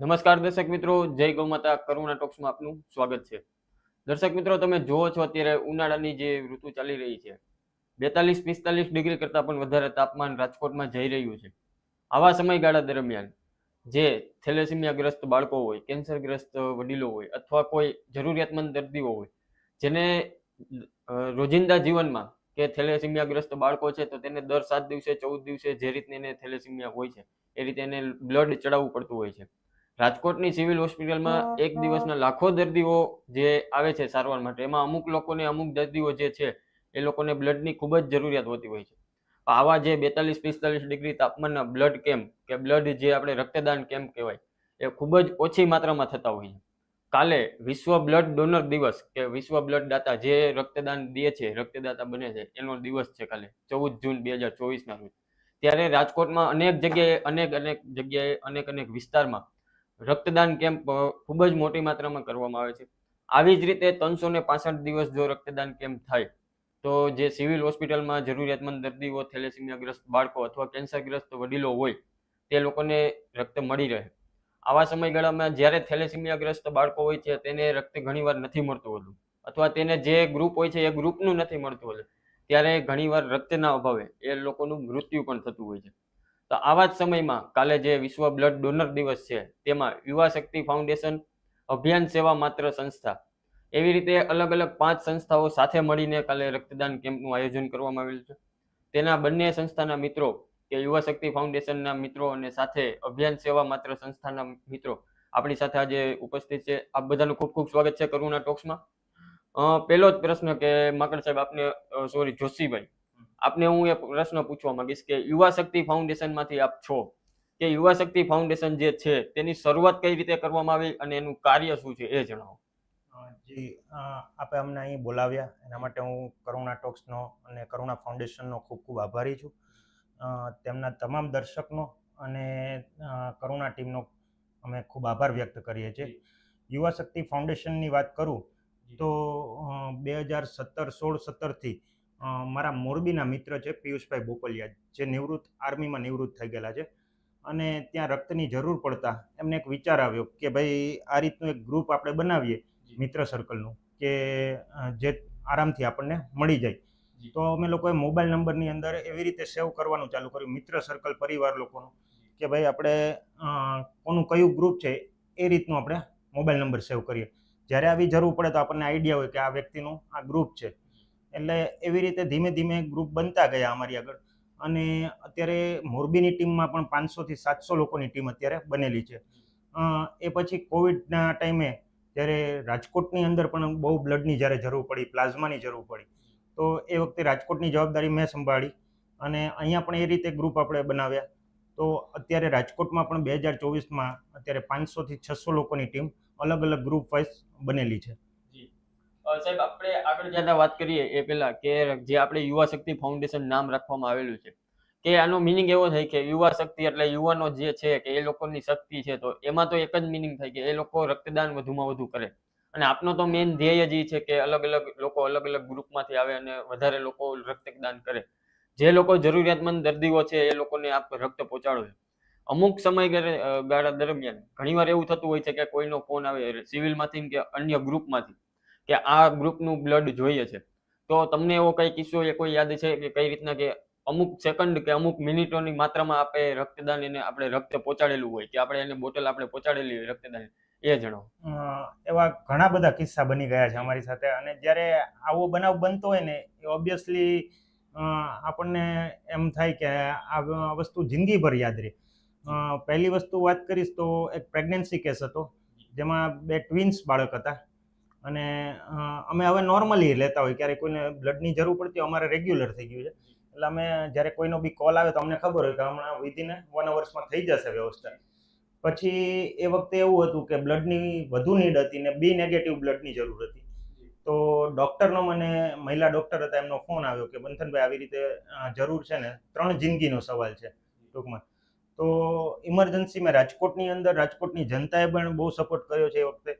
નમસ્કાર દર્શક મિત્રો, જય ગૌમાતા કરુણા ટોક્સમાં આપનું સ્વાગત છે. દર્શક મિત્રો, તમે જુઓ છો અત્યારે ઉનાળાની જે ઋતુ ચાલી રહી છે. બેતાલીસ, પિસ્તાલીસ ડિગ્રી કરતાં પણ વધારે તાપમાન રાજકોટમાં જઈ રહ્યું છે. આવા સમયગાળા દરમિયાન જે થેલેસીમિયાગ્રસ્ત બાળકો હોય, કેન્સરગ્રસ્ત વડીલો હોય અથવા કોઈ જરૂરિયાતમંદ દર્દીઓ હોય, જેને રોજિંદા જીવનમાં કે થેલેસીમિયાગ્રસ્ત બાળકો છે, તો તેને દર સાત દિવસે, ચૌદ દિવસે જે રીતની એને થેલેસિમિયા હોય છે, એ રીતે એને બ્લડ ચડાવવું પડતું હોય છે. રાજકોટની સિવિલ હોસ્પિટલમાં એક દિવસના લાખો દર્દીઓ જે આવે છે સારવાર માટે એમાં અમુક લોકોને અમુક દર્દીઓ જે છે એ લોકોને બ્લડની ખૂબ જ જરૂરિયાત હોતી હોય છે. આવા જે બેતાલીસ પિસ્તાલીસ ડિગ્રી તાપમાનના બ્લડ કેમ્પ કે બ્લડ જે આપણે રક્તદાન કેમ્પ કહેવાય એ ખૂબ જ ઓછી માત્રામાં થતા હોય છે. કાલે વિશ્વ બ્લડ ડોનર દિવસ કે વિશ્વ બ્લડ દાતા જે રક્તદાન દે છે રક્તદાતા બને છે એનો દિવસ છે કાલે ચૌદ જૂન બે હજાર ચોવીસના રોજ. ત્યારે રાજકોટમાં અનેક જગ્યાએ અનેક અનેક જગ્યાએ અનેક અનેક વિસ્તારમાં રક્તદાન કેમ્પ ખૂબ જ મોટી માત્રામાં કરવામાં આવે છે. આવી જ રીતે ત્રણસો ને પાસઠ દિવસ જો રક્તદાન કેમ્પ થાય, તો જે સિવિલ હોસ્પિટલમાં જરૂરિયાતમંદ દર્દીઓ, થેલેસીમિયાગ્રસ્ત બાળકો અથવા કેન્સરગ્રસ્ત વડીલો હોય, તે લોકોને રક્ત મળી રહે. આવા સમયગાળામાં જ્યારે થેલેસીમિયાગ્રસ્ત બાળકો હોય છે, તેને રક્ત ઘણીવાર નથી મળતું હોતું. અથવા તેને જે ગ્રુપ હોય છે, એ ગ્રુપનું નથી મળતું હોતું. ત્યારે ઘણીવાર રક્તના અભાવે એ લોકોનું મૃત્યુ પણ થતું હોય છે. તો આવા જ સમયમાં કાલે જે વિશ્વ બ્લડ ડોનર દિવસ છે, તેમાં યુવા શક્તિ ફાઉન્ડેશન અભિયાન સેવા માત્ર સંસ્થા, એવી રીતે અલગ અલગ પાંચ સંસ્થાઓ સાથે મળીને કાલે રક્તદાન કેમ્પનું આયોજન કરવામાં આવેલું છે. તેના બંને સંસ્થાના મિત્રો કે યુવા શક્તિ ફાઉન્ડેશનના મિત્રો અને સાથે અભિયાન સેવા માત્ર સંસ્થાના મિત્રો, આપણી સાથે આજે ઉપસ્થિત છે. આપ બધાનું ખૂબ ખૂબ સ્વાગત છે કરુણા ટોક્સમાં. પહેલો જ પ્રશ્ન કે માકડ સાહેબ આપને સોરી જોશીભાઈ. આપને હું એ પ્રશ્ન પૂછવા માંગીશ કે યુવા શક્તિ ફાઉન્ડેશનમાંથી આપ છો? કે યુવા શક્તિ ફાઉન્ડેશન જે છે તેની શરૂઆત કઈ રીતે કરવામાં આવી અને એનું કાર્ય શું છે એ જણાવો. જી આપે અમને અહીં બોલાવ્યા. એના માટે હું કરુણા ટોક્સનો અને કરુણા ફાઉન્ડેશનનો ખૂબ ખૂબ આભારી છું. તેમના તમામ દર્શકનો અને કરુણા ટીમનો અમે ખૂબ આભાર વ્યક્ત કરીએ છીએ. યુવા શક્તિ ફાઉન્ડેશનની વાત કરું તો બે હજાર સત્તર સોળ સત્તરથી મારા મોરબીના મિત્ર છે પિયુષભાઈ બોપલિયા જે નિવૃત્ત આર્મીમાં નિવૃત્ત થઈ ગયેલા છે. અને ત્યાં રક્તની જરૂર પડતા એમને એક વિચાર આવ્યો કે ભાઈ આ રીતનું એક ગ્રુપ આપણે બનાવીએ મિત્ર સર્કલનું કે જે આરામથી આપણને મળી જાય. તો અમે લોકોએ મોબાઈલ નંબરની અંદર એવી રીતે સેવ કરવાનું ચાલુ કર્યું મિત્ર સર્કલ પરિવાર લોકોનું કે ભાઈ આપણે કોનું કયું ગ્રુપ છે એ રીતનું આપણે મોબાઈલ નંબર સેવ કરીએ. જ્યારે આવી જરૂર પડે તો આપણને આઈડિયા હોય કે આ વ્યક્તિનું આ ગ્રુપ છે. એટલે એવી રીતે ધીમે ધીમે ગ્રુપ બનતા ગયા અમારી આગળ. અને અત્યારે મોરબીની ટીમમાં પણ પાંચસોથી સાતસો લોકોની ટીમ અત્યારે બનેલી છે. એ પછી કોવિડના ટાઈમે જ્યારે રાજકોટની અંદર પણ બહુ બ્લડની જ્યારે જરૂર પડી, પ્લાઝમાની જરૂર પડી, તો એ વખતે રાજકોટની જવાબદારી મેં સંભાળી અને અહીંયા પણ એ રીતે ગ્રુપ આપણે બનાવ્યા. તો અત્યારે રાજકોટમાં પણ બે હજાર ચોવીસમાં અત્યારે પાંચસોથી છસો લોકોની ટીમ અલગ અલગ ગ્રુપ વાઇઝ બનેલી છે. સાહેબ, આપણે આગળ જતા વાત કરીએ એ પહેલા કે જે આપણે યુવા શક્તિ ફાઉન્ડેશન નામ રાખવામાં આવેલું છે, કે આનો મિનિંગ એવો થાય કે યુવા શક્તિ એટલે યુવાનો જે છે કે એ લોકોની શક્તિ છે, તો એમાં તો એક જ મિનિંગ થાય કે એ લોકો રક્તદાન વધુમાં વધુ કરે. અને આપનો તો મેઇન ધ્યેય જ છે કે અલગ અલગ લોકો અલગ અલગ ગ્રુપમાંથી આવે અને વધારે લોકો રક્તદાન કરે. જે લોકો જરૂરિયાતમંદ દર્દીઓ છે એ લોકોને આપ રક્ત પહોંચાડો છો. અમુક સમય ગાળા દરમિયાન ઘણીવાર એવું થતું હોય છે કે કોઈનો ફોન આવે સિવિલમાંથી કે અન્ય ગ્રુપમાંથી કે આ ગ્રુપનું બ્લડ જોઈએ છે. તો તમને એવો કઈ કિસ્સો એ કોઈ યાદ છે કે કઈ રીતના કે અમુક સેકન્ડ કે અમુક મિનિટોની માત્રામાં આપણે રક્તદાન એને આપણે રક્ત પહોંચાડેલું હોય કે આપણે એને બોટલ આપણે પહોંચાડેલી હોય રક્તદાન? એ જણાવો. એવા ઘણા બધા કિસ્સા બની ગયા છે અમારી સાથે અને જ્યારે આવો બનાવ બનતો હોય ને, એ ઓબ્વિયસલી આપણને એમ થાય કે આ વસ્તુ જિંદગીભર યાદ રહે. પહેલી વસ્તુ વાત કરીશ તો એક પ્રેગ્નન્સી કેસ હતો, જેમાં બે ટ્વિન્સ બાળક હતા. અને અમે હવે નોર્મલી લેતા હોય ક્યારેક કોઈને બ્લડની જરૂર પડતી હોય, અમારે રેગ્યુલર થઈ ગયું છે. એટલે અમે જ્યારે કોઈનો બી કોલ આવે તો અમને ખબર હોય કે હમણાં વિધિને વન અવર્સમાં થઈ જશે વ્યવસ્થા. પછી એ વખતે એવું હતું કે બ્લડની વધુ નીડ હતી ને બી નેગેટિવ બ્લડની જરૂર હતી. તો ડૉક્ટરનો મને, મહિલા ડૉક્ટર હતા, એમનો ફોન આવ્યો કે, બંધનભાઈ, આવી રીતે જરૂર છે ને? ત્રણ જિંદગીનો સવાલ છે. ટૂંકમાં. તો ઇમરજન્સી મેં રાજકોટની અંદર રાજકોટની જનતાએ પણ બહુ સપોર્ટ કર્યો છે એ વખતે.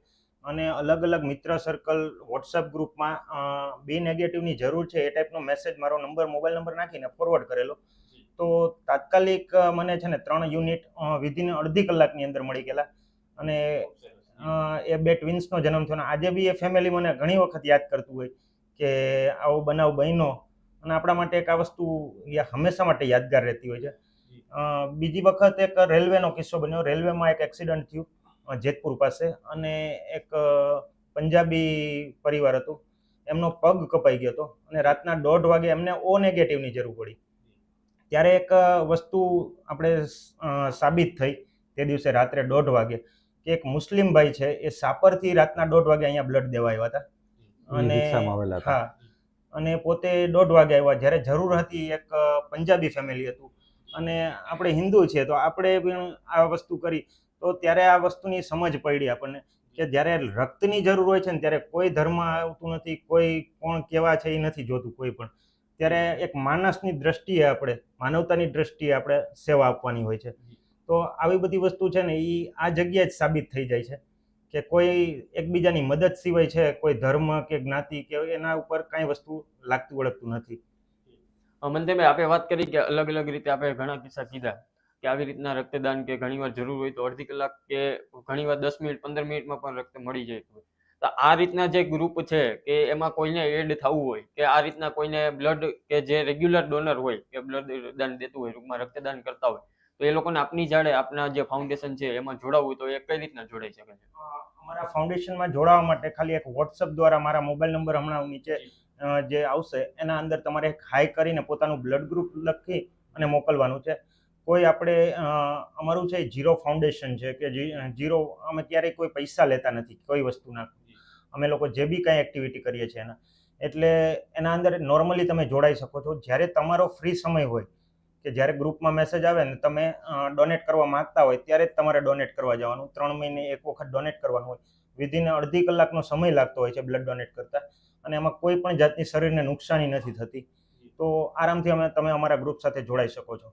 અને અલગ અલગ મિત્ર સર્કલ વોટ્સઅપ ગ્રુપમાં બી નેગેટિવની જરૂર છે એ ટાઈપનો મેસેજ મારો નંબર મોબાઈલ નંબર નાખીને ફોરવર્ડ કરેલો. તો તાત્કાલિક મને છે ને ત્રણ યુનિટ વિધિન અડધી કલાકની અંદર મળી ગયેલા. અને એ બે ટ્વિન્સનો જન્મ થયો આજે બી એ ફેમિલી મને ઘણી વખત યાદ કરતું હોય કે આવો બનાવ બન્યો અને આપણા માટે એક આ વસ્તુ હંમેશા માટે યાદગાર રહેતી હોય છે. બીજી વખત એક રેલવેનો કિસ્સો બન્યો. રેલવેમાં એક એક્સિડન્ટ થયું. જેતપુર પાસે અને એક પંજાબી પરિવાર હતું. એમનો પગ કપાઈ ગયો હતો અને રાતના દોઢ વાગે એમને ઓ નેગેટિવની જરૂર પડી. ત્યારે એક વસ્તુ આપણે સાબિત થઈ તે દિવસે રાત્રે દોઢ વાગે કે એક મુસ્લિમ ભાઈ છે એ સાપરથી રાતના દોઢ વાગે અહીંયા બ્લડ દેવા આવ્યા હતા. હતા. હા અને પોતે દોઢ વાગે આવ્યા. જ્યારે જરૂર હતી એક પંજાબી ફેમિલી હતું. અને આપણે હિન્દુ છીએ તો આપણે પણ આ વસ્તુ કરી. તો ત્યારે આ વસ્તુની સમજ પડી આપણને કે જ્યારે રક્તની જરૂર હોય છે ને ત્યારે કોઈ ધર્મ આવતું નથી, કોઈ કોણ કેવા છે એ નથી જોતું કોઈ પણ. ત્યારે એક માણસની દ્રષ્ટિએ આપણે, માનવતાની દ્રષ્ટિએ આપણે સેવા આપવાની હોય છે. તો આવી બધી વસ્તુ છે ને એ આ જગ્યાએ જ સાબિત થઈ જાય છે કે કોઈ એકબીજાની મદદ સિવાય છે, કોઈ ધર્મ કે જ્ઞાતિ કે એના ઉપર કાંઈ વસ્તુ લાગતું વળગતું નથી. મંતેભાઈ આપણે વાત કરી કે અલગ અલગ રીતે આપણે ઘણા કિસ્સા કીધા. કે આવી રીતના રક્તદાન કે ઘણીવાર જરૂર હોય તો અડધી કલાક કે ઘણીવાર દસ મિનિટ પંદર મિનિટમાં પણ રક્ત મળી જાય તો. આ રીતના જે ગ્રુપ છે કે એમાં કોઈને એડ થવું હોય કે આ રીતના કોઈને બ્લડ કે જે રેગ્યુલર ડોનર હોય કે બ્લડ દાન દેતું હોય ટૂંકમાં રક્તદાન કરતા હોય તો એ લોકોને આપની જાડે આપના જે ફાઉન્ડેશન છે એમાં જોડાવવું તો એ કઈ રીતના જોડાઈ શકે છે? અમારા ફાઉન્ડેશનમાં જોડાવા માટે ખાલી એક વોટ્સઅપ દ્વારા મારા મોબાઈલ નંબર હમણાં નીચે જે. આવશે એના અંદર તમારે એક હાઈ કરીને પોતાનું બ્લડ ગ્રુપ લખી અને મોકલવાનું છે. કોઈ આપણે અમારું છે જીરો ફાઉન્ડેશન છે કે જીરો અમે ક્યારેય કોઈ પૈસા લેતા નથી, કોઈ વસ્તુના. અમે લોકો જે બી કાંઈ એક્ટિવિટી કરીએ છીએ એના. એટલે એના અંદર નોર્મલી તમે જોડાઈ શકો છો. જ્યારે તમારો ફ્રી સમય હોય, કે જ્યારે ગ્રુપમાં મેસેજ આવે ને તમે ડોનેટ કરવા માંગતા હોય, ત્યારે જ તમારે ડોનેટ કરવા જવાનું. ત્રણ મહિને એક વખત ડોનેટ કરવાનું હોય. વિધિન અડધી કલાકનો સમય લાગતો હોય છે બ્લડ ડોનેટ કરતા. અને એમાં કોઈ પણ જાતની શરીરને નુકસાની નથી થતી. તો આરામથી અમે, તમે અમારા ગ્રુપ સાથે જોડાઈ શકો છો.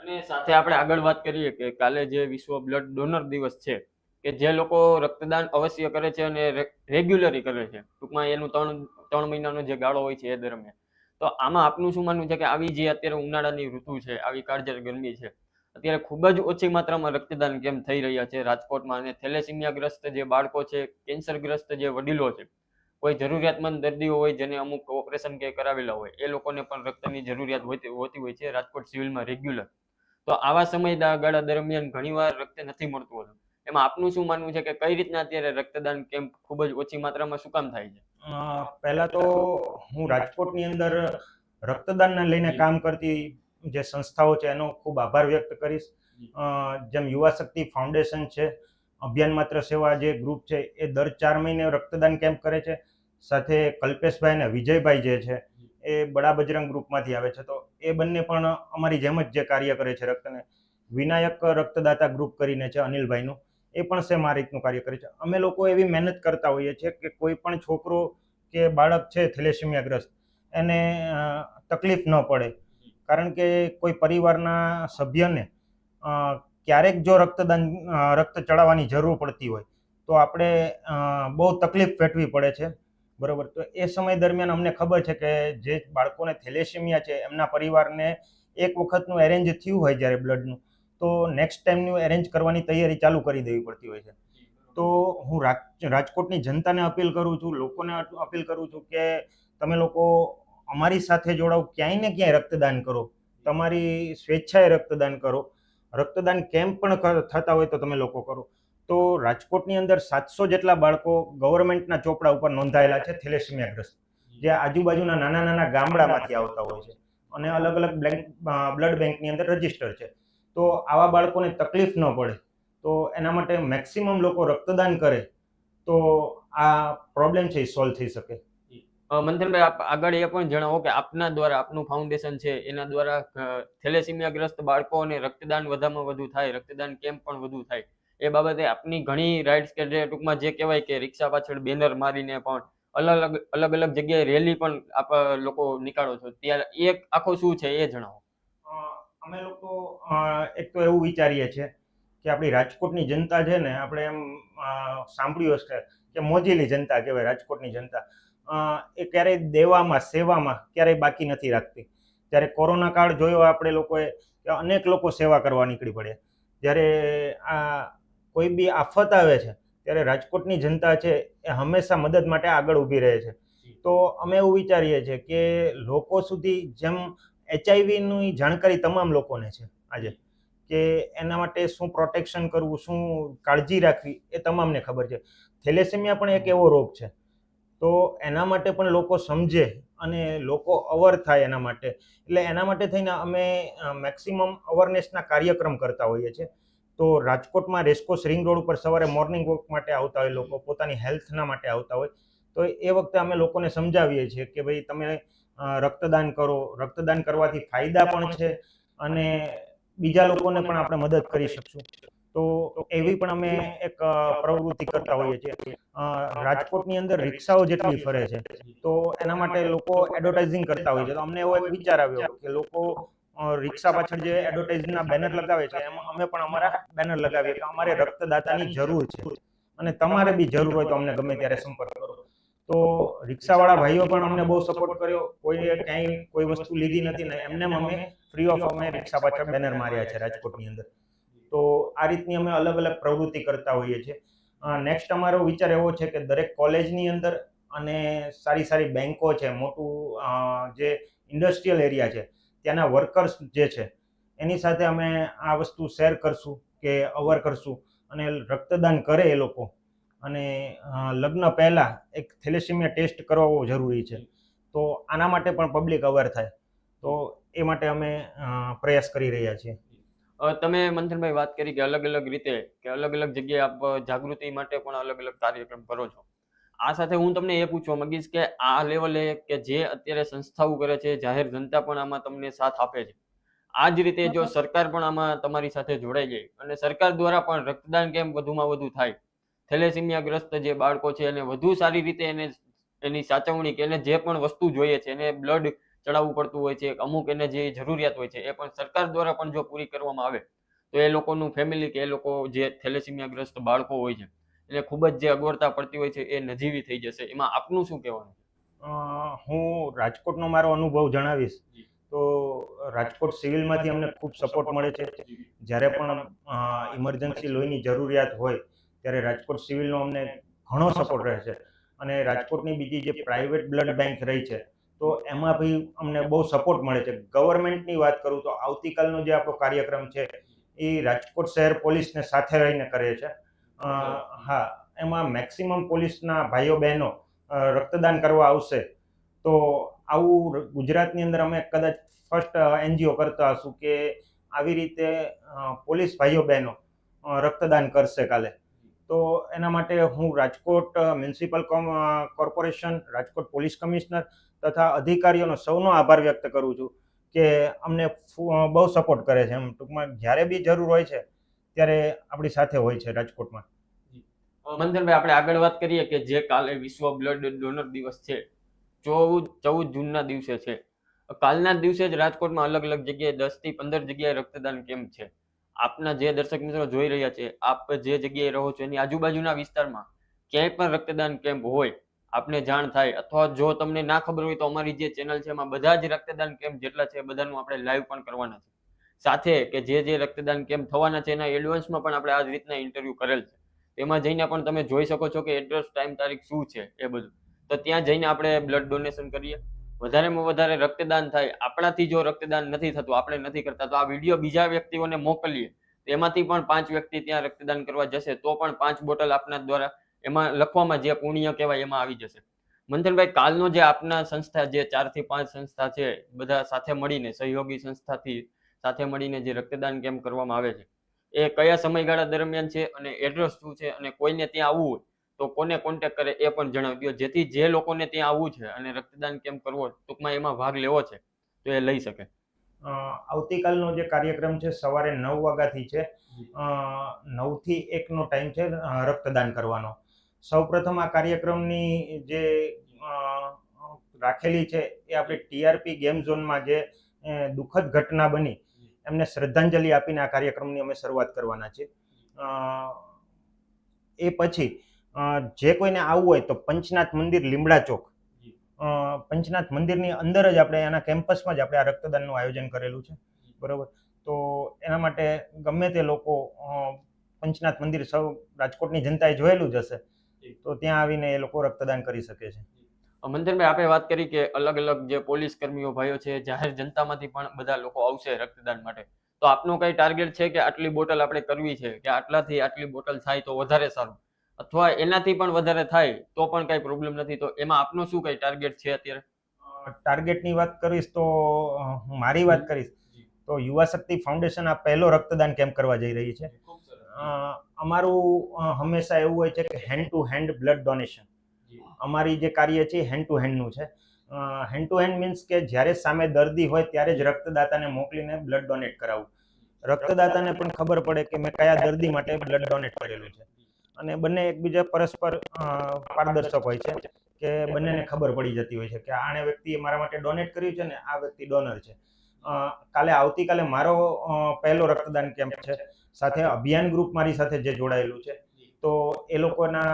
અને સાથે આપણે આગળ વાત કરીએ કે કાલે જે વિશ્વ બ્લડ ડોનર દિવસ છે, કે જે લોકો રક્તદાન અવશ્ય કરે છે અને રેગ્યુલરી કરે છે. ટૂંકમાં એનું ત્રણ ત્રણ મહિનાનો જે ગાળો હોય છે એ દરમિયાન. તો આમાં આપનું શું માનવું છે કે આવી જે અત્યારે ઉનાળાની ઋતુ છે, આવી કાળજર ગરમી છે, અત્યારે ખૂબ જ ઓછી માત્રામાં રક્તદાન કેમ થઈ રહ્યા છે રાજકોટમાં? અને થેલેસિમિયાગ્રસ્ત જે બાળકો છે, કેન્સરગ્રસ્ત જે વડીલો છે, કોઈ જરૂરિયાતમંદ દર્દીઓ હોય જેને અમુક ઓપરેશન કે કરાવેલા હોય, એ લોકોને પણ રક્તની જરૂરિયાત હોતી હોય છે. રાજકોટ સિવિલમાં રેગ્યુલર. તો આવા સમય ગાળા દરમિયાન ઘણીવાર રક્ત નથી મળતું હોતું. એમાં આપનું શું માનવું છે કે કઈ રીતના અત્યારે રક્તદાન કેમ્પ ખૂબ જ ઓછી માત્રામાં શું કામ થાય છે? પહેલા તો હું રાજકોટની અંદર રક્તદાનને લઈને કામ કરતી જે સંસ્થાઓ છે, એનો ખૂબ આભાર વ્યક્ત કરીશ. જેમ યુવા શક્તિ ફાઉન્ડેશન છે, અભિયાન માત્ર સેવા જે ગ્રુપ છે, એ દર ચાર મહિને રક્તદાન કેમ્પ કરે છે. સાથે કલ્પેશભાઈ અને વિજયભાઈ જે છે, એ બડા બજરંગ ગ્રુપમાંથી આવે છે. તો એ બંને પણ અમારી જેમ જ જે કાર્ય કરે છે રક્તને. વિનાયક રક્તદાતા ગ્રુપ કરીને છે અનિલભાઈનું. એ પણ સેમ આ રીતનું કાર્ય કરે છે. અમે લોકો એવી મહેનત કરતા હોઈએ છીએ કે કોઈ પણ છોકરો કે બાળક છે થેલેસેમિયાગ્રસ્ત, એને તકલીફ ન પડે. કારણ કે કોઈ પરિવારના સભ્યને ક્યારેક જો રક્તદાન રક્ત ચડાવવાની જરૂર પડતી હોય, તો આપણે બહુ તકલીફ વેઠવી પડે છે. બરોબર? તો એ સમય દરમિયાન અમને ખબર છે કે જે બાળકોને થેલેસેમિયા છે, એમના પરિવારને એક વખતનું એરેન્જ થયું હોય જ્યારે બ્લડનું. તો નેક્સ્ટ ટાઈમનું એરેન્જ કરવાની તૈયારી ચાલુ કરી દેવી પડતી હોય છે. તો હું રાજ- રાજકોટની જનતાને અપીલ કરું છું, લોકોને અપીલ કરું છું કે તમે લોકો અમારી સાથે જોડાઓ ક્યાંય ને ક્યાંય રક્તદાન કરો. તમારી સ્વેચ્છાએ રક્તદાન કરો. રક્તદાન કેમ્પ પણ થતા હોય તો તમે લોકો કરો. તો રાજકોટની અંદર સાતસો જેટલા બાળકો ગવર્મેન્ટના ચોપડા ઉપર નોંધાયેલા છે થેલેસીમિયાગ્રસ્ત, જે આજુબાજુના નાના નાના ગામડામાંથી આવતા હોય છે અને અલગ અલગ બ્લેન્ક બ્લડ બેંકની અંદર રજિસ્ટર છે. તો આવા બાળકોને તકલીફ ન પડે. તો એના માટે મેક્સિમમ લોકો રક્તદાન કરે તો આ પ્રોબ્લેમ છે એ સોલ્વ થઈ શકે. મંથનભાઈ આપ આગળ એ પણ જણાવો કે આપના દ્વારા, આપનું ફાઉન્ડેશન છે, એના દ્વારા થેલેસીમિયાગ્રસ્ત બાળકોને રક્તદાન વધામાં વધુ થાય, રક્તદાન કેમ્પ પણ વધુ થાય. એ બાબતે આપની ઘણી રાઇડ્સ કે ટૂંકમાં જે કહેવાય કે રિક્ષા પાછળ બેનર મારીને પણ અલગ અલગ અલગ અલગ જગ્યાએ રેલી પણ આપ લોકો નીકાળો છો. ત્યારે એ આખો શું છે એ જણાવો. અમે લોકો એક તો એવું વિચારીએ છીએ કે આપણી રાજકોટની જનતા છે ને, આપણે એમ સાંભળ્યું હશે કે મોજીલી જનતા કહેવાય, રાજકોટની જનતા. એ ક્યારેય દેવામાં, સેવામાં ક્યારેય બાકી નથી રાખતી. જ્યારે કોરોના કાળ જોયો આપણે લોકોએ અનેક લોકો સેવા કરવા નીકળી પડ્યા. જ્યારે આ કોઈ બી આફત આવે છે, ત્યારે રાજકોટની જનતા છે એ હંમેશા મદદ માટે આગળ ઊભી રહે છે. તો અમે એવું વિચારીએ છીએ કે લોકો સુધી જેમ એચઆઈવીની જાણકારી તમામ લોકોને છે આજે, કે એના માટે શું પ્રોટેક્શન કરવું, શું કાળજી રાખવી એ તમામને ખબર છે. થેલેસેમિયા પણ એક એવો રોગ છે. તો એના માટે પણ લોકો સમજે અને લોકો અવર થાય એના માટે. એટલે એના માટે થઈને અમે મેક્સિમમ અવેરનેસના કાર્યક્રમ કરતા હોઈએ છીએ. તો રાજકોટમાં રેસકોસ રિંગ રોડ ઉપર સવારે મોર્નિંગ વોક માટે આવતા હોય લોકો, પોતાની હેલ્થના માટે આવતા હોય, તો એ વખતે અમે લોકોને સમજાવીએ છીએ કે ભાઈ તમે રક્તદાન કરો. રક્તદાન કરવાથી ફાયદા પણ છે અને બીજા લોકોને પણ આપણે મદદ કરી શકશું. તો એવી પણ અમે એક પ્રવૃત્તિ કરતા હોઈએ છીએ. રાજકોટની અંદર રિક્ષાઓ જેટલી ફરે છે, તો એના માટે લોકો એડવર્ટાઇઝિંગ કરતા હોય છે તો અમને એવો એક વિચાર આવ્યો કે લોકો રિક્ષા પાછળ જે એડવર્ટાઇઝના બેનર લગાવે છે, એમાં અમે પણ અમારા બેનર લગાવીએ કે અમારે રક્તદાતાની જરૂર છે. અને તમારે બી જરૂર હોય તો અમને ગમે ત્યારે સંપર્ક કરો. તો રિક્ષાવાળા ભાઈઓ પણ અમને બહુ સપોર્ટ કર્યો. કોઈએ ક્યાંય કોઈ વસ્તુ લીધી નથી ને એમને અમે ફ્રી ઓફ અમે રિક્ષા પાછળ બેનર માર્યા છે રાજકોટની અંદર. તો આ રીતની અમે અલગ અલગ પ્રવૃત્તિ કરતા હોઈએ છીએ. નેક્સ્ટ અમારો વિચાર એવો છે કે દરેક કોલેજની અંદર અને સારી સારી બેન્કો છે, મોટું જે ઇન્ડસ્ટ્રીયલ એરિયા છે ત્યાંના વર્કર્સ જે છે, એની સાથે અમે આ વસ્તુ શેર કરશું કે અવર કરશું અને રક્તદાન કરે એ લોકો. અને લગ્ન પહેલાં એક થેલેસીમિયા ટેસ્ટ કરાવવો જરૂરી છે. તો આના માટે પણ પબ્લિક અવેર થાય. તો એ માટે અમે પ્રયાસ કરી રહ્યા છીએ. તમે મંથનભાઈ વાત કરી કે અલગ અલગ રીતે, કે અલગ અલગ જગ્યાએ આપ જાગૃતિ માટે પણ અલગ અલગ કાર્યક્રમ કરો છો. આ સાથે હું તમને એ પૂછવા માંગીશ કે આ લેવલે કે જે અત્યારે સંસ્થાઓ કરે છે જાહેર જનતા પણ આમાં તમને સાથ આપે છે. આ જ રીતે જો સરકાર પણ આમાં તમારી સાથે જોડાઈ જાય અને સરકાર દ્વારા પણ રક્તદાન કેમ વધુમાં વધુ થાય? થેલેસીમિયાગ્રસ્ત જે બાળકો છે એને વધુ સારી રીતે એને એની સાચવણી કે એને જે પણ વસ્તુ જોઈએ છે એને બ્લડ ચડાવવું પડતું હોય છે અમુક એને જે જરૂરિયાત હોય છે એ પણ સરકાર દ્વારા પણ જો પૂરી કરવામાં આવે તો એ લોકોનું ફેમિલી કે એ લોકો જે થેલેસીમિયાગ્રસ્ત બાળકો હોય છે એને ખૂબ જ જે અગવડતા પડતી હોય છે એ નજીવી થઈ જશે. એમાં આપનું શું કહેવાનું? હું રાજકોટનો મારો અનુભવ જણાવીશ. તો રાજકોટ સિવિલમાંથી અમને ખૂબ સપોર્ટ મળે છે. જ્યારે પણ ઇમરજન્સી લોહીની જરૂરિયાત હોય ત્યારે રાજકોટ સિવિલનો અમને ઘણો સપોર્ટ રહે છે. અને રાજકોટની બીજી જે પ્રાઇવેટ બ્લડ બેંક રહી છે તો એમાં બી અમને બહુ સપોર્ટ મળે છે. ગવર્મેન્ટની વાત કરું તો આવતીકાલનો જે આપણો કાર્યક્રમ છે એ રાજકોટ શહેર પોલીસને સાથે રહીને કરે છે. હા, એમાં મેક્સિમમ પોલીસના ભાઈઓ બહેનો રક્તદાન કરવા આવશે. તો આવું ગુજરાતની અંદર અમે કદાચ ફર્સ્ટ એનજીઓ કરતા હશું કે આવી રીતે પોલીસ ભાઈઓ બહેનો રક્તદાન કરશે કાલે. તો એના માટે હું Rajkot municipal corporation, Rajkot police commissioner તથા અધિકારીઓનો સૌનો આભાર વ્યક્ત કરું છું કે અમને બહુ સપોર્ટ કરે છે. એમ ટૂંકમાં જ્યારે બી જરૂર હોય છે, ત્યારે આપણી સાથે હોય છે રાજકોટમાં. મંથનભાઈ આપણે આગળ વાત કરીએ કે જે કાલે વિશ્વ બ્લડ ડોનર દિવસ છે ચૌદ ચૌદ જૂનના દિવસે છે. કાલના દિવસે જ રાજકોટમાં અલગ અલગ જગ્યાએ દસથી પંદર જગ્યાએ રક્તદાન કેમ્પ છે. આપના જે દર્શક મિત્રો જોઈ રહ્યા છે, આપ જે જગ્યાએ રહો છો એની આજુબાજુના વિસ્તારમાં ક્યાંય પણ રક્તદાન કેમ્પ હોય, આપને જાણ થાય અથવા જો તમને ના ખબર હોય તો અમારી જે ચેનલ છે એમાં બધા જ રક્તદાન કેમ્પ જેટલા છે બધાનું આપણે લાઈવ પણ કરવાના છે. સાથે કે જે જે રક્તદાન કેમ્પ થવાના છે એના એડવાન્સમાં પણ આપણે આ રીતના ઇન્ટરવ્યુ કરેલ છે. તેમાં જઈને પણ તમે જોઈ શકો છો કે એડ્રેસ ટાઈમ તારીખ શું છે એ બધું. તો ત્યાં જઈને આપણે બ્લડ ડોનેશન કરીએ. વધારેમાં વધારે રક્તદાન થાય. આપણાથી જો રક્તદાન નથી થતું, આપણે નથી કરતા, તો આ વીડિયો બીજા વ્યક્તિઓને મોકલીએ. એમાંથી પણ પાંચ વ્યક્તિ ત્યાં રક્તદાન કરવા જશે, તો પણ પાંચ બોટલ આપના દ્વારા એમાં લખવામાં જે પુણ્ય કહેવાય એમાં આવી જશે. મંથનભાઈ, કાલનો જે આપના સંસ્થા જે ચારથી પાંચ સંસ્થા છે, બધા સાથે મળીને, સહયોગી સંસ્થાથી સાથે મળીને જે રક્તદાન કેમ્પ કરવામાં આવે છે એ કયા સમયગાળા દરમિયાન છે અને એડ્રેસ શું છે અને કોઈને ત્યાં આવવું હોય તો કોને કોન્ટેક કરે એ પણ જણાવી દો. જેથી જે લોકોને ત્યાં આવવું છે અને રક્તદાન કેમ કરવો ટૂંકમાં એમાં ભાગ લેવો છે તો એ લઈ શકે. આવતીકાલનો જે કાર્યક્રમ છે સવારે નવ વાગ્યાથી છે. નવથી એકનો ટાઈમ છે રક્તદાન કરવાનો. સૌપ્રથમ આ કાર્યક્રમની જે રાખેલી છે એ આપણે ટીઆરપી ગેમ ઝોનમાં જે દુઃખદ ઘટના બની એમને શ્રદ્ધાંજલિ આપીને આ કાર્યક્રમની અમે શરૂઆત કરવાના છે એ પછી જે કોઈને આવવું હોય તો પંચનાથ મંદિર લીમડા ચોક. પંચનાથ મંદિરની અંદર જ આપણે એના કેમ્પસમાં જ આપણે આ રક્તદાનનું આયોજન કરેલું છે. બરોબર? તો એના માટે ગમે તે લોકો પંચનાથ મંદિર સૌ રાજકોટની જનતાએ જોયેલું જ હશે. તો ત્યાં આવીને એ લોકો રક્તદાન કરી શકે છે. મંથનભાઈ આપણે વાત કરી કે અલગ અલગ જે પોલીસ કર્મીઓ ભાઈઓ છે જાહેર જનતામાંથી પણ બધા લોકો આવશે રક્તદાન માટે. તો આપનો કઈ ટાર્ગેટ છે કે આટલી બોટલ આપણે કરવી છે? કે આટલાથી આટલી બોટલ થાય તો વધારે સારું? અથવા એનાથી પણ વધારે થાય તો પણ કઈ પ્રોબ્લેમ નથી? તો એમાં આપનો શું કઈ ટાર્ગેટ છે અત્યારે? ટાર્ગેટની વાત કરીશ તો મારી વાત કરીશ. તો યુવા શક્તિ ફાઉન્ડેશન આ પહેલો રક્તદાન કેમ્પ કરવા જઈ રહી છે. અમારું હંમેશા એવું હોય છે કે hand to hand blood donation અમારી જે કાર્ય છે હેન્ડ ટુ હેન્ડનું છે. હેન્ડ ટુ હેન્ડ મીન્સ કે જ્યારે સામે દર્દી હોય ત્યારે જ રક્તદાતાને મોકલીને બ્લડ ડોનેટ કરાવવું રક્તદાતાને પણ ખબર પડે કે મેં કયા દર્દી માટે બ્લડ ડોનેટ કરેલું છે. અને બંને એકબીજા પરસ્પર પારદર્શક હોય છે કે બંનેને ખબર પડી જતી હોય છે કે આણે વ્યક્તિએ મારા માટે ડોનેટ કર્યું છે ને આ વ્યક્તિ ડોનર છે. કાલે આવતીકાલે મારો પહેલો રક્તદાન કેમ્પ છે. સાથે અભિયાન ગ્રુપ મારી સાથે જે જોડાયેલું છે. તો એ લોકોના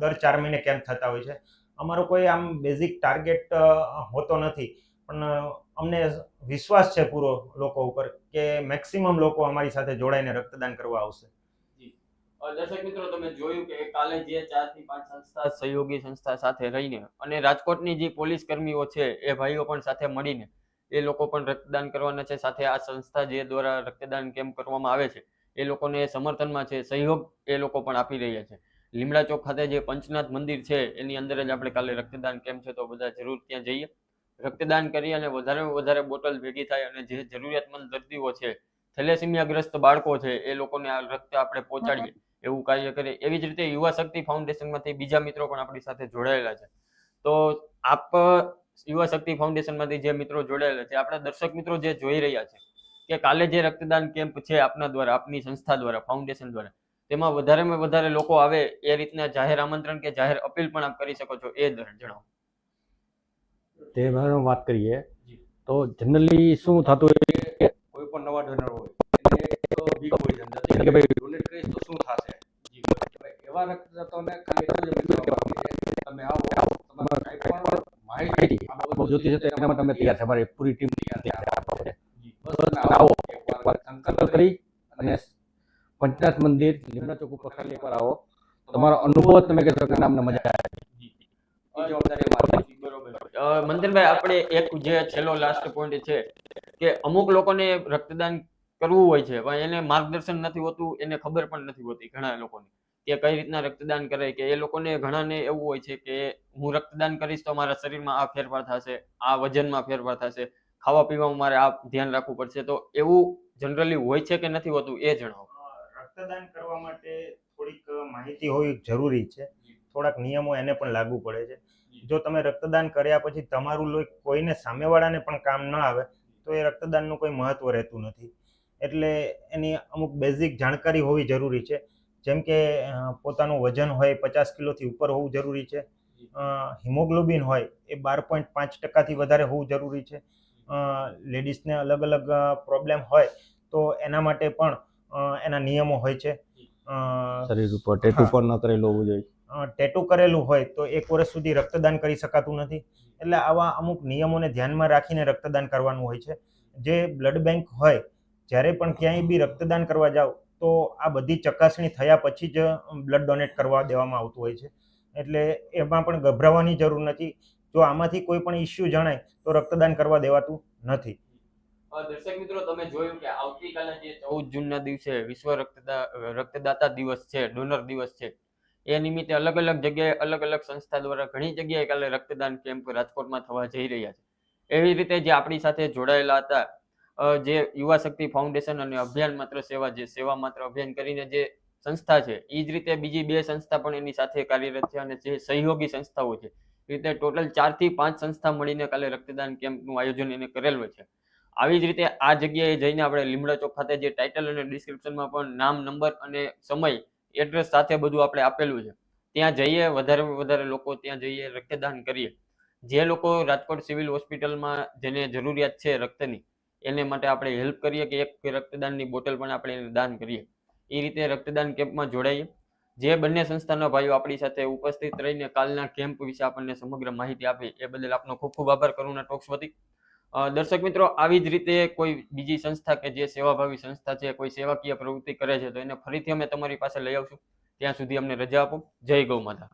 દર ચાર મહિને કેમ્પ થતા હોય છે? અમારો કોઈ આમ બેઝિક ટાર્ગેટ હોતો નથી. પણ અમને વિશ્વાસ છે પૂરો લોકો ઉપર કે મેક્સિમમ લોકો અમારી સાથે જોડાઈને રક્તદાન કરવા આવશે. દર્શક મિત્રો, તમે જોયું કે કાલે જે ચારથી પાંચ સંસ્થા સહયોગી સંસ્થા સાથે રહીને અને રાજકોટની જે પોલીસ કર્મીઓ છે, એ ભાઈઓ પણ સાથે મળીને એ લોકો પણ રક્તદાન કરવાના છે. સાથે આ સંસ્થા જે દ્વારા રક્તદાન કેમ્પ કરવામાં આવે છે એ લોકોને સમર્થનમાં છે, સહયોગ એ લોકો પણ આપી રહ્યા છે. લીમડા ચોક ખાતે જે પંચનાથ મંદિર છે, એની અંદર જ આપણે કાલે રક્તદાન કેમ્પ છે તો બધા જરૂર ત્યાં જઈએ. રક્તદાન કરી અને વધારેમાં વધારે બોટલ ભેગી થાય અને જે જરૂરિયાતમંદ દર્દીઓ છે, થેલેસીમિયાગ્રસ્ત બાળકો છે, એ લોકોને આ રક્ત આપણે પહોંચાડીએ, એવું કાર્ય કરે એવી જ રીતે યુવા શક્તિ ફાઉન્ડેશનમાંથી બીજા મિત્રો પણ આપણી સાથે જોડાયેલા છે. તો આપ યુવા શક્તિ ફાઉન્ડેશનમાંથી જે મિત્રો જોડાયેલા છે, આપણા દર્શક મિત્રો જે જોઈ રહ્યા છે કે કાલે જે રક્તદાન કેમ્પ છે આપના દ્વારા આપની સંસ્થા દ્વારા ફાઉન્ડેશન દ્વારા તેમાં વધારેમાં વધારે લોકો આવે એ રીતના જાહેર આમંત્રણ કે જાહેર અપીલ પણ આપ કરી શકો છો એ જણાવો. તે વાત કરીએ. તો જનરલી શું થતું હોય કે કોઈ પણ નવા ડોનર હોય એને બીક હોય છે. કે ભાઈ ડોનેટ કરીશ તો શું થશે? એવા રક્તદાતાઓને ખાલી તમે આવો તમારે કાંઈ પણ માહિતી જોતી છે તો એના માટે અમે તૈયાર છે. અમારી પૂરી ટીમ તૈયાર છે. એકવાર સંકલ્પ કરી અને પંચનાથ મંદિર લીમડા ચોક ઉપર ખાલી એકવાર આવો. તમારો અનુભવ તમે કહેશો કે અમને મજા આવી. મંદિરભાઈ, આપણે એક જે છેલ્લો લાસ્ટ પોઈન્ટ છે કે અમુક લોકોને રક્તદાન કરવું હોય છે, પણ એને માર્ગદર્શન નથી હોતું, એને ખબર પણ નથી હોતી ઘણા લોકોને, કે કઈ રીતના રક્તદાન કરે કે એ લોકોને ઘણાને એવું હોય છે કે હું રક્તદાન કરીશ તો મારા શરીરમાં આ ફેરફાર થશે, આ વજનમાં ફેરફાર થશે ખાવા પીવામાં મારે આ ધ્યાન રાખવું પડશે. તો એવું જનરલી હોય છે કે નથી હોતું એ જણાવો. રક્તદાન કરવા માટે થોડીક માહિતી હોવી જરૂરી છે. થોડાક નિયમો એને પણ લાગુ પડે છે. જો તમે રક્તદાન કર્યા પછી તમારું લોહી કોઈને સામેવાળાને પણ કામ ન આવે, તો એ રક્તદાનનું કોઈ મહત્વ રહેતું નથી. એટલે એની અમુક બેઝિક જાણકારી હોવી જરૂરી છે. જેમ કે પોતાનું વજન હોય પચાસ કિલોથી ઉપર હોવું જરૂરી છે. હિમોગ્લોબિન હોય એ બાર પોઈન્ટ પાંચ ટકાથી વધારે હોવું જરૂરી છે. લેડીઝને અલગ અલગ પ્રોબ્લેમ હોય તો એના માટે પણ એના નિયમો હોય છે. શરીર ઉપર ટેટુ પણ ન કરેલું હોવું જોઈએ. ટેટુ કરેલું હોય તો એક વર્ષ સુધી રક્તદાન કરી શકાતું નથી. એટલે આવા અમુક નિયમોને ધ્યાનમાં રાખીને રક્તદાન કરવાનું હોય છે. જે બ્લડ બેંક હોય જ્યારે પણ ક્યાંય બી રક્તદાન કરવા જાઓ તો આ બધી ચકાસણી થયા પછી જ બ્લડ ડોનેટ કરવા દેવામાં આવતું હોય છે. એટલે એમાં પણ ગભરાવાની જરૂર નથી. જો આમાંથી કોઈ પણ ઇસ્યુ જણાય તો રક્તદાન કરવા દેવાતું નથી. દર્શક મિત્રો, તમે જોયું કે આવતીકાલે જે ચૌદ જૂનના દિવસે વિશ્વ રક્તદા, રક્તદાતા દિવસ છે, ડોનર દિવસ છે, એ નિમિત્તે અલગ અલગ જગ્યાએ અલગ અલગ સંસ્થા દ્વારા ઘણી જગ્યાએ કાલે રક્તદાન કેમ્પ રાજકોટમાં થવા જઈ રહ્યા છે. એવી રીતે જે આપણી સાથે જોડાયેલા હતા જે યુવા શક્તિ ફાઉન્ડેશન અને અભિયાન માત્ર સેવા જે, સેવા માત્ર અભિયાન કરીને જે સંસ્થા છે એ જ રીતે બીજી બે સંસ્થા પણ એની સાથે કાર્યરત છે અને જે સહયોગી સંસ્થાઓ છે, એ રીતે ટોટલ ચારથી પાંચ સંસ્થા મળીને કાલે રક્તદાન કેમ્પનું આયોજન એને કરેલું છે. આવી જ રીતે આ જગ્યાએ જઈને આપણે લીમડા ચોક ખાતે જે ટાઇટલ અને ડિસ્ક્રિપ્શનમાં પણ નામ નંબર અને સમય એડ્રેસ સાથે બધું આપણે આપેલું છે. ત્યાં જઈએ, વધારે વધારે લોકો ત્યાં જઈએ, રક્તદાન કરીએ. જે લોકો રાજકોટ સિવિલ હોસ્પિટલમાં જેને જરૂરિયાત છે રક્તની, એને માટે આપણે હેલ્પ કરીએ કે એક રક્તદાનની બોટલ પણ આપણે એને દાન કરીએ. એ રીતે રક્તદાન કેમ્પમાં જોડાઈએ. જે બંને સંસ્થાના ભાઈઓ આપણી સાથે ઉપસ્થિત રહીને કાલના કેમ્પ વિશે આપણને સમગ્ર માહિતી આપી, એ બદલ આપનો ખૂબ ખૂબ આભાર. કરુણા ટોક્સ વતી. દર્શક મિત્રો, આવી જ રીતે કોઈ બીજી સંસ્થા કે જે સેવાભાવી સંસ્થા છે, કોઈ સેવાકીય પ્રવૃત્તિ કરે છે, તો એને ફરીથી અમે તમારી પાસે લઈ આવશું. ત્યાં સુધી અમને રજા આપો. જય ગૌ માતા.